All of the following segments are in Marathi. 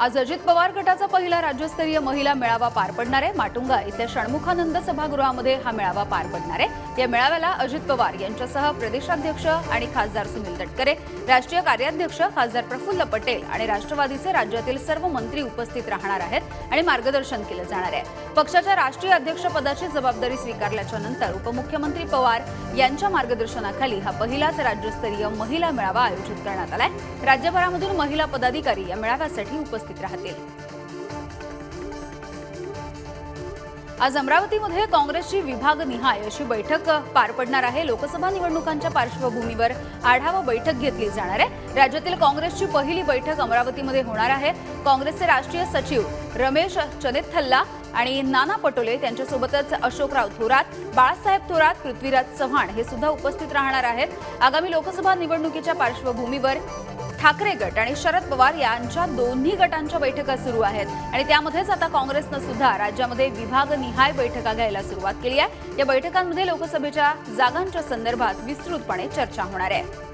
आज अजित पवार गटाचा पहिला राज्यस्तरीय महिला मेळावा पार पडणार आहे. माटुंगा इथल्या षण्मुखानंद सभागृहामध्ये हा मेळावा पार पडणार आहे. या मेळाव्याला अजित पवार यांच्यासह प्रदेशाध्यक्ष आणि खासदार सुनील तटकरे राष्ट्रीय कार्याध्यक्ष खासदार प्रफुल्ल पटेल आणि राष्ट्रवादीचे राज्यातील सर्व मंत्री उपस्थित राहणार आहेत आणि मार्गदर्शन केलं जाणार आहे. पक्षाच्या राष्ट्रीय अध्यक्षपदाची जबाबदारी स्वीकारल्याच्या नंतर उपमुख्यमंत्री पवार यांच्या मार्गदर्शनाखाली हा पहिलाच राज्यस्तरीय महिला मेळावा आयोजित करण्यात आलाय. राज्यभरामधून महिला पदाधिकारी या मेळाव्यासाठी उपस्थित राहतील. आज अमरावतीमध्ये काँग्रेसची विभागनिहाय अशी बैठक पार पडणार आहे. लोकसभा निवडणुकांच्या पार्श्वभूमीवर आढावा बैठक घेतली जाणार आहे. राज्यातील काँग्रेसची पहिली बैठक अमरावतीमध्ये होणार आहे. काँग्रेसचे राष्ट्रीय सचिव रमेश चनेथल्ला आणि नाना पटोले त्यांच्यासोबतच अशोकराव थोरात बाळासाहेब थोरात पृथ्वीराज चव्हाण हे सुद्धा उपस्थित राहणार आहेत. आगामी लोकसभा निवडणुकीच्या पार्श्वभूमीवर ठाकरे गट आणि शरद पवार यांच्या दोन्ही गटांच्या बैठका सुरू आहेत. आणि त्यामध्येच आता काँग्रेसनं सुद्धा राज्यामध्ये विभागनिहाय बैठका घ्यायला सुरुवात केली आहे. या बैठकांमध्ये लोकसभेच्या जागांच्या संदर्भात विस्तृतपणे चर्चा होणार आहे.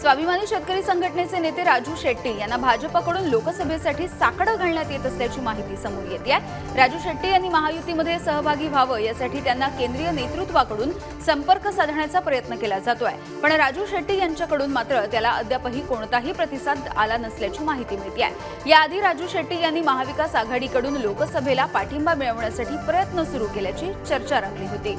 स्वाभिमानी शेतकरी संघटनेचे नेते राजू शेट्टी यांना भाजपकडून लोकसभेसाठी साकडं घालण्यात येत असल्याची माहिती समोर येते आहे. राजू शेट्टी यांनी महायुतीमध्ये सहभागी व्हावं यासाठी त्यांना केंद्रीय नेतृत्वाकडून संपर्क साधण्याचा प्रयत्न केला जातोय. पण राजू शेट्टी यांच्याकडून मात्र त्याला अद्यापही कोणताही प्रतिसाद आला नसल्याची माहिती मिळते आहे. याआधी राजू शेट्टी यांनी महाविकास आघाडीकडून लोकसभेला पाठिंबा मिळवण्यासाठी प्रयत्न सुरू केल्याची चर्चा रंगली होती.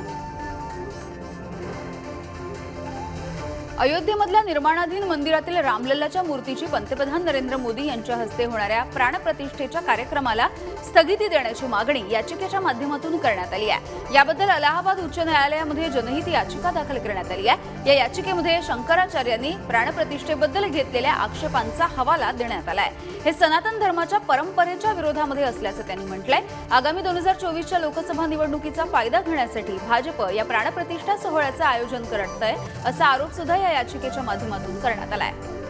अयोध्येमधल्या निर्माणाधीन मंदिरातील रामलल्लाच्या मूर्तीची पंतप्रधान नरेंद्र मोदी यांच्या हस्ते होणाऱ्या प्राणप्रतिष्ठेच्या कार्यक्रमाला स्थगिती देण्याची मागणी याचिकेच्या माध्यमातून करण्यात आली आहे. याबद्दल अलाहाबाद उच्च न्यायालयामध्ये जनहित याचिका दाखल करण्यात आली आहे. या याचिकेमध्ये शंकराचार्यांनी प्राणप्रतिष्ठेबद्दल घेतलेल्या आक्षेपांचा हवाला देण्यात आलाय हे सनातन धर्माच्या परंपरेच्या विरोधामध्ये असल्याचं त्यांनी म्हटलंय. आगामी दोन हजार चोवीसच्या लोकसभा निवडणुकीचा फायदा घेण्यासाठी भाजप या प्राणप्रतिष्ठा सोहळ्याचं आयोजन करत आहे असा आरोप सुद्धा या याचिकेच्या माध्यमातून करण्यात आलाय.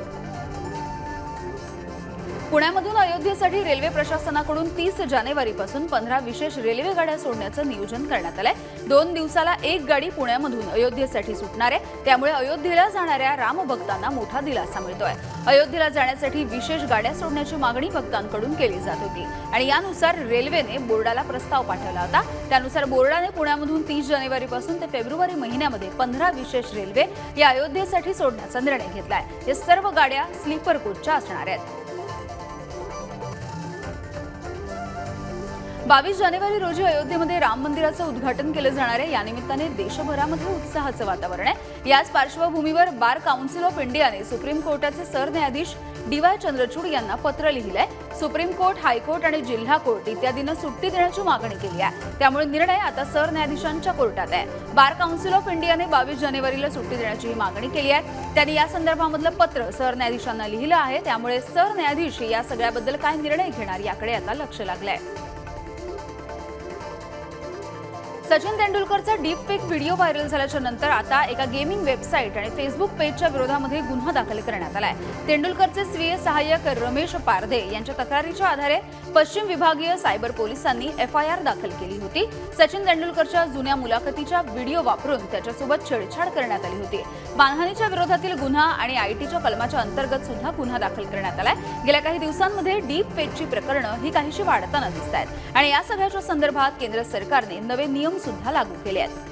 पुण्यामधून अयोध्येसाठी रेल्वे प्रशासनाकडून तीस जानेवारीपासून पंधरा विशेष रेल्वे गाड्या सोडण्याचं नियोजन करण्यात आलंय. दोन दिवसाला एक गाडी पुण्यामधून अयोध्येसाठी सुटणार आहे. त्यामुळे अयोध्येला जाणाऱ्या रामभक्तांना मोठा दिलासा मिळतोय. अयोध्येला जाण्यासाठी विशेष गाड्या सोडण्याची मागणी भक्तांकडून केली जात होती. आणि यानुसार रेल्वेने बोर्डाला प्रस्ताव पाठवला होता. त्यानुसार बोर्डाने पुण्यामधून तीस जानेवारीपासून ते फेब्रुवारी महिन्यामध्ये पंधरा विशेष रेल्वे या अयोध्येसाठी सोडण्याचा निर्णय घेतलाय. या सर्व गाड्या स्लीपर कोचच्या असणार आहेत. बावीस जानेवारी रोजी अयोध्येमध्ये राम मंदिराचं उद्घाटन केलं जाणार आहे. यानिमित्ताने देशभरामध्ये उत्साहाचं वातावरण आहे. याच पार्श्वभूमीवर बार काउन्सिल ऑफ इंडियाने सुप्रीम कोर्टाचे सरन्यायाधीश डी वाय चंद्रचूड यांना पत्र लिहिलंय. सुप्रीम कोर्ट हायकोर्ट आणि जिल्हा कोर्ट इत्यादीनं सुट्टी देण्याची मागणी केली आहे. त्यामुळे निर्णय आता सरन्यायाधीशांच्या कोर्टात आहे. बार काउन्सिल ऑफ इंडियाने बावीस जानेवारीला सुट्टी देण्याची ही मागणी केली आहे. त्यांनी या संदर्भामधलं पत्र सरन्यायाधीशांना लिहिलं आहे. त्यामुळे सरन्यायाधीश या सगळ्याबद्दल काय निर्णय घेणार याकडे आता लक्ष लागलंय. सचिन तेंडुलकरचा डीप फेक व्हिडिओ व्हायरल झाल्याच्यानंतर आता एका गेमिंग वेबसाईट आणि फेसबुक पेजच्या विरोधामध्ये गुन्हा दाखल करण्यात आलाय. तेंडुलकरचे स्वीय सहाय्यक रमेश पारधे यांच्या तक्रारीच्या आधारे पश्चिम विभागीय सायबर पोलिसांनी एफ आय आर दाखल केली होती. सचिन तेंडुलकरच्या जुन्या मुलाखतीच्या व्हिडिओ वापरून त्याच्यासोबत छेडछाड करण्यात आली होती. मानहानीच्या विरोधातील गुन्हा आणि आयटीच्या कलमाच्या अंतर्गत सुद्धा गुन्हा दाखल करण्यात आलाय. गेल्या काही दिवसांमध्ये डीप फेकची प्रकरणं ही काहीशी वाढताना दिसत आहेत आणि या सगळ्याच्या संदर्भात केंद्र सरकारने नवे नियम सुद्धा लागू केले आहेत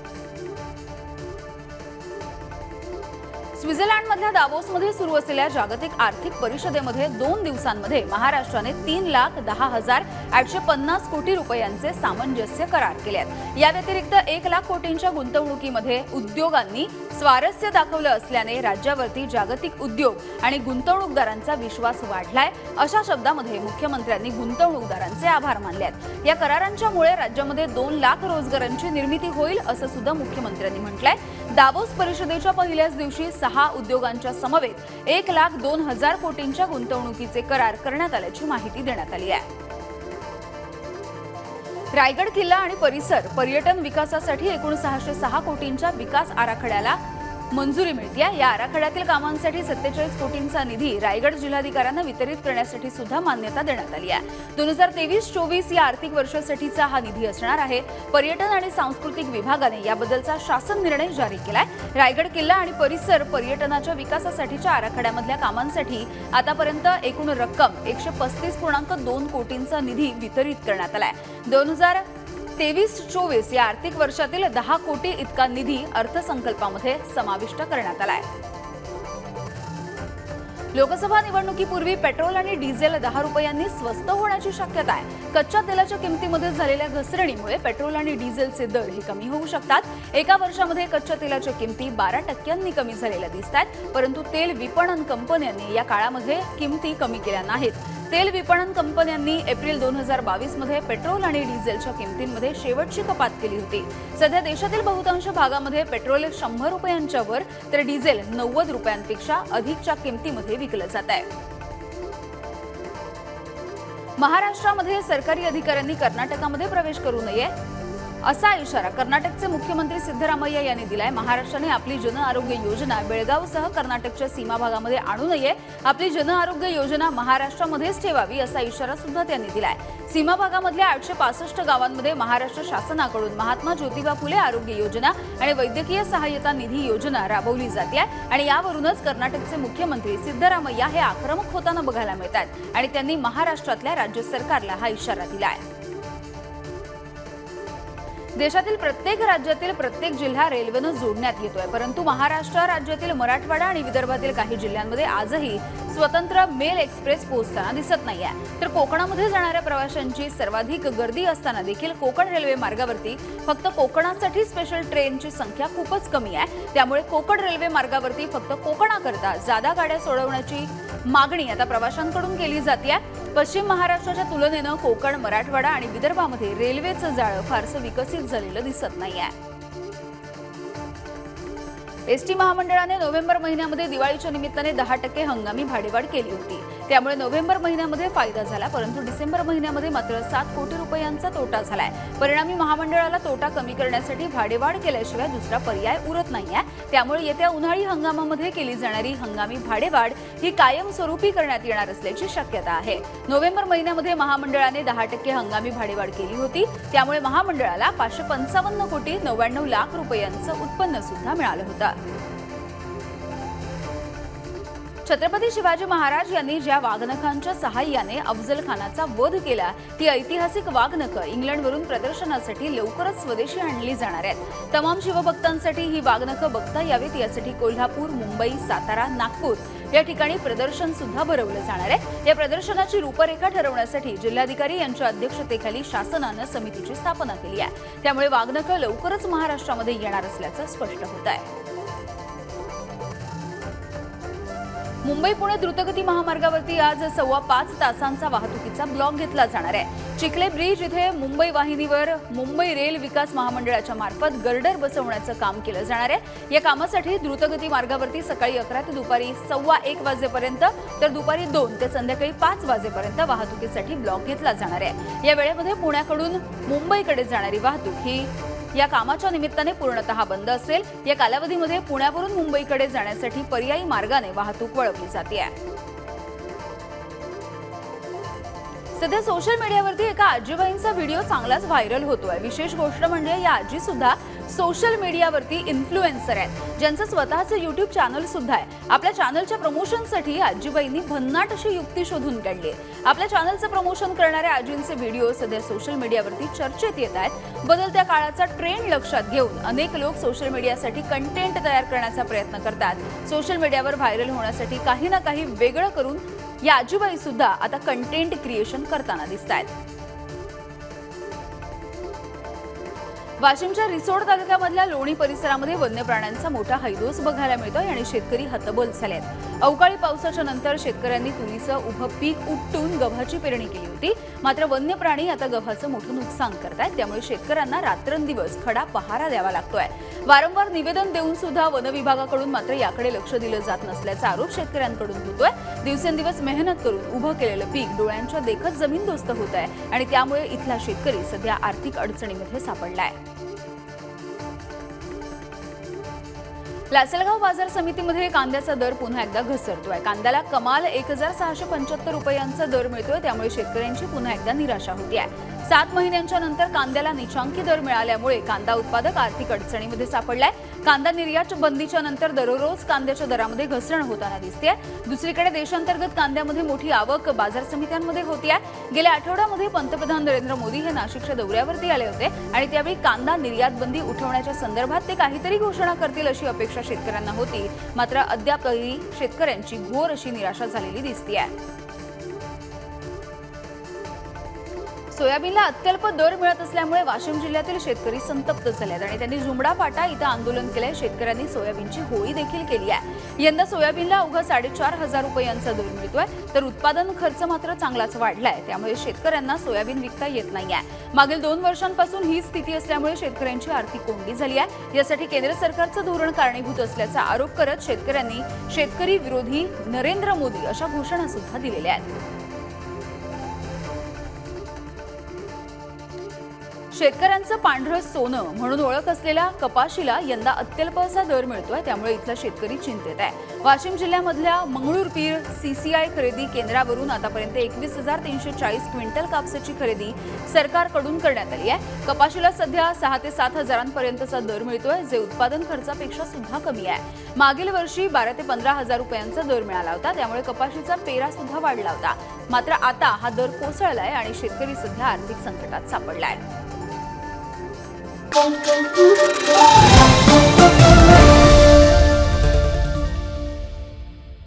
स्वित्झर्लंडमधल्या दावोसमध्ये सुरू असलेल्या जागतिक आर्थिक परिषदेमध्ये दोन दिवसांमध्ये महाराष्ट्राने तीन लाख दहा हजार आठशे पन्नास कोटी रुपयांचे सामंजस्य करार केले आहेत या व्यतिरिक्त एक लाख कोटींच्या गुंतवणुकीमध्ये उद्योगांनी स्वारस्य दाखवलं असल्याने राज्यावरती जागतिक उद्योग आणि गुंतवणूकदारांचा विश्वास वाढलाय अशा शब्दामध्ये मुख्यमंत्र्यांनी गुंतवणूकदारांचे आभार मानले आहेत या करारांच्यामुळे राज्यामध्ये दोन लाख रोजगारांची निर्मिती होईल असं सुद्धा मुख्यमंत्र्यांनी म्हटलंय. दावोस परिषदेच्या पहिल्याच दिवशी सहा उद्योगांच्या समवेत एक लाख दोन हजार कोटींच्या गुंतवणुकीचे करार करण्यात आल्याची माहिती देण्यात आली आहे. रायगड किल्ला आणि परिसर पर्यटन विकासासाठी एकूण सहाशे सहा कोटींच्या विकास आराखड्याला मंजुरी मिळते या आराखड्यातील कामांसाठी सत्तेचाळीस कोटींचा निधी रायगड जिल्हाधिकाऱ्यांना वितरित करण्यासाठी सुद्धा मान्यता देण्यात आली आहे. दोन हजार तेवीस चोवीस या आर्थिक वर्षासाठीचा हा निधी असणार आहे. पर्यटन आणि सांस्कृतिक विभागाने याबद्दलचा शासन निर्णय जारी केलाय. रायगड किल्ला आणि परिसर पर्यटनाच्या विकासासाठीच्या आराखड्यामधल्या कामांसाठी आतापर्यंत एकूण रक्कम एकशे पस्तीस पूर्णांक दोन कोटींचा निधी वितरित करण्यात आलाय. दोन हजार तेवीस चोवीस या आर्थिक वर्षातील दहा कोटी इतका निधी अर्थसंकल्पामध्ये समाविष्ट करण्यात आलाय. लोकसभा निवडणुकीपूर्वी पेट्रोल आणि डिझेल दहा रुपयांनी स्वस्त होण्याची शक्यता आहे. कच्च्या तेलाच्या किमतीमध्ये झालेल्या घसरणीमुळे पेट्रोल आणि डिझेलचे दर हे कमी होऊ शकतात. एका वर्षामध्ये कच्च्या तेलाच्या किमती बारा टक्क्यांनी कमी झालेल्या दिसत आहेत परंतु तेल विपणन कंपन्यांनी या काळामध्ये किमती कमी केल्या नाहीत. तेल विपणन कंपन्यांनी एप्रिल दोन हजार बावीसमध्ये पेट्रोल आणि डिझेलच्या किमतींमध्ये शेवटची कपात केली होती. सध्या देशातील बहुतांश भागामध्ये पेट्रोल शंभर रुपयांच्या वर तर डिझेल नव्वद रुपयांपेक्षा अधिकच्या किमतीमध्ये विकलं जात आहे. महाराष्ट्रामध्ये सरकारी अधिकाऱ्यांनी कर्नाटकामध्ये प्रवेश करू नये असा इशारा कर्नाटकचे मुख्यमंत्री सिद्धरामय्या यांनी दिलाय. महाराष्ट्राने आपली जन आरोग्य योजना बेळगावसह कर्नाटकच्या सीमा भागामध्ये आणू नये. आपली जन आरोग्य योजना महाराष्ट्रामध्येच ठेवावी असा इशारा सुद्धा त्यांनी दिलाय. सीमा भागामधल्या आठशे पासष्ट गावांमध्ये महाराष्ट्र शासनाकडून महात्मा ज्योतिबा फुले आरोग्य योजना आणि वैद्यकीय सहाय्यता निधी योजना राबवली जाते आणि यावरूनच कर्नाटकचे मुख्यमंत्री सिद्धरामय्या हे आक्रमक होताना बघायला मिळतात आणि त्यांनी महाराष्ट्रातल्या राज्य सरकारला हा इशारा दिला आहे देशातील प्रत्येक राज्यातील प्रत्येक जिल्हा रेल्वेनं जोडण्यात येतोय. परंतु महाराष्ट्र राज्यातील मराठवाडा आणि विदर्भातील काही जिल्ह्यांमध्ये आजही स्वतंत्र मेल एक्सप्रेस पोहोचताना दिसत नाहीये. तर कोकणामध्ये जाणाऱ्या प्रवाशांची सर्वाधिक गर्दी असताना देखील कोकण रेल्वे मार्गावरती फक्त कोकणासाठी स्पेशल ट्रेनची संख्या खूपच कमी आहे. त्यामुळे कोकण रेल्वे मार्गावरती फक्त कोकणाकरता जादा गाड्या सोडवण्याची मागणी आता प्रवाशांकडून केली जाते पश्चिम महाराष्ट्राच्या तुलनेनं कोकण मराठवाडा आणि विदर्भामध्ये रेल्वेचं जाळं फारसं विकसित झालेलं दिसत नाही आहे एसटी महामंडळाने नोव्हेंबर महिन्यामध्ये दिवाळीच्या निमित्ताने दहा टक्के हंगामी भाडेवाढ केली होती. त्यामुळे नोव्हेंबर महिन्यामध्ये फायदा झाला परंतु डिसेंबर महिन्यामध्ये मात्र सात कोटी रुपयांचा तोटा झालाय. परिणामी महामंडळाला तोटा कमी करण्यासाठी भाडेवाढ केल्याशिवाय दुसरा पर्याय उरत नाहीये. त्यामुळे येत्या उन्हाळी हंगामामध्ये केली जाणारी हंगामी भाडेवाढ ही कायमस्वरूपी करण्यात येणार असल्याची शक्यता आहे. नोव्हेंबर महिन्यामध्ये महामंडळाने दहा टक्के हंगामी भाडेवाढ केली होती. त्यामुळे महामंडळाला पाचशे पंचावन्न कोटी नव्याण्णव लाख रुपयांचं उत्पन्न सुद्धा मिळालं होतं. छत्रपती शिवाजी महाराज यांनी ज्या वाघनखांच्या सहाय्याने अफजल खानाचा वध केला ती ऐतिहासिक वाघनखं इंग्लंडवरून प्रदर्शनासाठी लवकरच स्वदेशी आणली जाणार आहेत. तमाम शिवभक्तांसाठी ही वाघनखं बघता यावीत यासाठी कोल्हापूर मुंबई सातारा नागपूर या ठिकाणी प्रदर्शन सुद्धा भरवलं जाणार आहे. या प्रदर्शनाची रूपरेखा ठरवण्यासाठी जिल्हाधिकारी यांच्या अध्यक्षतेखाली शासनानं समितीची स्थापना केली आहे. त्यामुळे वाघनखं लवकरच महाराष्ट्रामध्ये येणार असल्याचं स्पष्ट होत आहे. मुंबई पुणे द्रुतगती महामार्गावरती आज सव्वा पाच तासांचा वाहतुकीचा ब्लॉक घेतला जाणार आहे. चिखले ब्रिज इथे मुंबई वाहिनीवर मुंबई रेल विकास महामंडळाच्या मार्फत गर्डर बसवण्याचं काम केलं जाणार आहे. या कामासाठी द्रुतगती मार्गावरती सकाळी अकरा ते दुपारी सव्वा एक वाजेपर्यंत तर दुपारी दोन ते संध्याकाळी पाच वाजेपर्यंत वाहतुकीसाठी ब्लॉक घेतला जाणार आहे. या वेळेमध्ये पुण्याकडून मुंबईकडे जाणारी वाहतूक ही या कामाच्या निमित्ताने पूर्णतः बंद असेल. या कालावधीमध्ये पुण्यावरून मुंबईकडे जाण्यासाठी पर्यायी मार्गाने वाहतूक वळवली जाते सध्या सोशल मीडियावरती एका आजीबाईंचा व्हिडिओ चांगलाच व्हायरल होतोय. विशेष गोष्ट म्हणजे या आजी सुद्धा सोशल मीडियावरती इन्फ्लुएन्सर आहेत. ज्यांचं स्वतःचं युट्यूब चॅनल सुद्धा आहे. आपल्या चॅनलच्या प्रमोशनसाठी आजीबाईंनी भन्नाट अशी युक्ती शोधून काढली आहे. आपल्या चॅनलचं प्रमोशन करणाऱ्या आजींचे व्हिडिओ सध्या सोशल मीडियावरती चर्चेत येत आहेत. बदलत्या काळाचा ट्रेंड लक्षात घेऊन अनेक लोक सोशल मीडियासाठी कंटेंट तयार करण्याचा प्रयत्न करतात. सोशल मीडियावर व्हायरल होण्यासाठी काही ना काही वेगळं करून या आजीबाई सुद्धा आता कंटेंट क्रिएशन करताना दिसत आहेत वाशिमच्या रिसोड तालुक्यामधल्या लोणी परिसरामध्ये वन्य प्राण्यांचा मोठा हैदोस बघायला मिळतोय आणि शेतकरी हतबल झाले आहेत अवकाळी पावसाच्या नंतर शेतकऱ्यांनी तुरीचं उभं पीक उपटून गव्हाची पेरणी केली होती. मात्र वन्य प्राणी आता गव्हाचं मोठं नुकसान करतायत. त्यामुळे शेतकऱ्यांना रात्रंदिवस खडा पहारा द्यावा लागतोय. वारंवार निवेदन देऊन सुद्धा वन विभागाकडून मात्र याकडे लक्ष दिलं जात नसल्याचा आरोप शेतकऱ्यांकडून होतोय. दिवसेंदिवस मेहनत करून उभं केलेलं पीक डोळ्यांच्या देखत जमीनदोस्त होत आहे आणि त्यामुळे इथला शेतकरी सध्या आर्थिक अडचणीमध्ये आहे लासलगाव बाजार समितीमध्ये कांद्याचा दर पुन्हा एकदा घसरतोय. कांद्याला कमाल एक हजार सहाशे पंच्याहत्तर रुपयांचा दर मिळतोय त्यामुळे शेतकऱ्यांची पुन्हा एकदा निराशा होतीये. सात महिन्यांच्या नंतर कांद्याला निचांकी दर मिळाल्यामुळे कांदा उत्पादक आर्थिक अडचणीमध्ये सापडलाय. कांदा निर्यात बंदीच्या नंतर दररोज कांद्याच्या दरामध्ये घसरण होताना दिसते दुसरीकडे देशांतर्गत कांद्यामध्ये मोठी आवक बाजार समित्यांमध्ये होती आहे गेल्या आठवड्यामध्ये पंतप्रधान नरेंद्र मोदी हे नाशिकच्या दौऱ्यावरती आले होते आणि त्यावेळी कांदा निर्यात बंदी उठवण्याच्या संदर्भात ते काहीतरी घोषणा करतील अशी अपेक्षा शेतकऱ्यांना होती. मात्र अद्यापही शेतकऱ्यांची घोर अशी निराशा झालेली दिसते आहे सोयाबीनला अत्यल्प दर मिळत असल्यामुळे वाशिम जिल्ह्यातील शेतकरी संतप्त झाले आहेत आणि त्यांनी झुमडा फाटा इथं आंदोलन केलंय. शेतकऱ्यांनी सोयाबीनची होळी देखील केली आहे. यंदा सोयाबीनला अवघा साडेचार हजार रुपयांचा दर मिळतोय. तर उत्पादन खर्च मात्र चांगलाच वाढलाय. त्यामुळे शेतकऱ्यांना सोयाबीन विकता येत नाहीये. मागील दोन वर्षांपासून ही स्थिती असल्यामुळे शेतकऱ्यांची आर्थिक कोंडी झाली आहे. यासाठी केंद्र सरकारचं धोरण कारणीभूत असल्याचा आरोप करत शेतकऱ्यांनी शेतकरी विरोधी नरेंद्र मोदी अशा घोषणा सुद्धा दिलेल्या आहेत. शेतकऱ्यांचं पांढरं सोनं म्हणून ओळख असलेल्या कपाशीला यंदा अत्यल्प असा दर मिळतोय त्यामुळे इथला शेतकरी चिंतेत आहे. वाशिम जिल्ह्यामधल्या मंगळूरपीर सीसीआय खरेदी केंद्रावरून आतापर्यंत एकवीस हजार तीनशे चाळीस क्विंटल कापसाची खरेदी सरकारकडून करण्यात आली आहे. कपाशीला सध्या सहा ते सात हजारांपर्यंतचा दर मिळतोय जे उत्पादन खर्चापेक्षा सुद्धा कमी आहे. मागील वर्षी बारा ते पंधरा हजार रुपयांचा दर मिळाला होता त्यामुळे कपाशीचा पेरा सुद्धा वाढला होता. मात्र आता हा दर कोसळलाय आणि शेतकरी सध्या आर्थिक संकटात सापडलाय. Boom, boom, boom.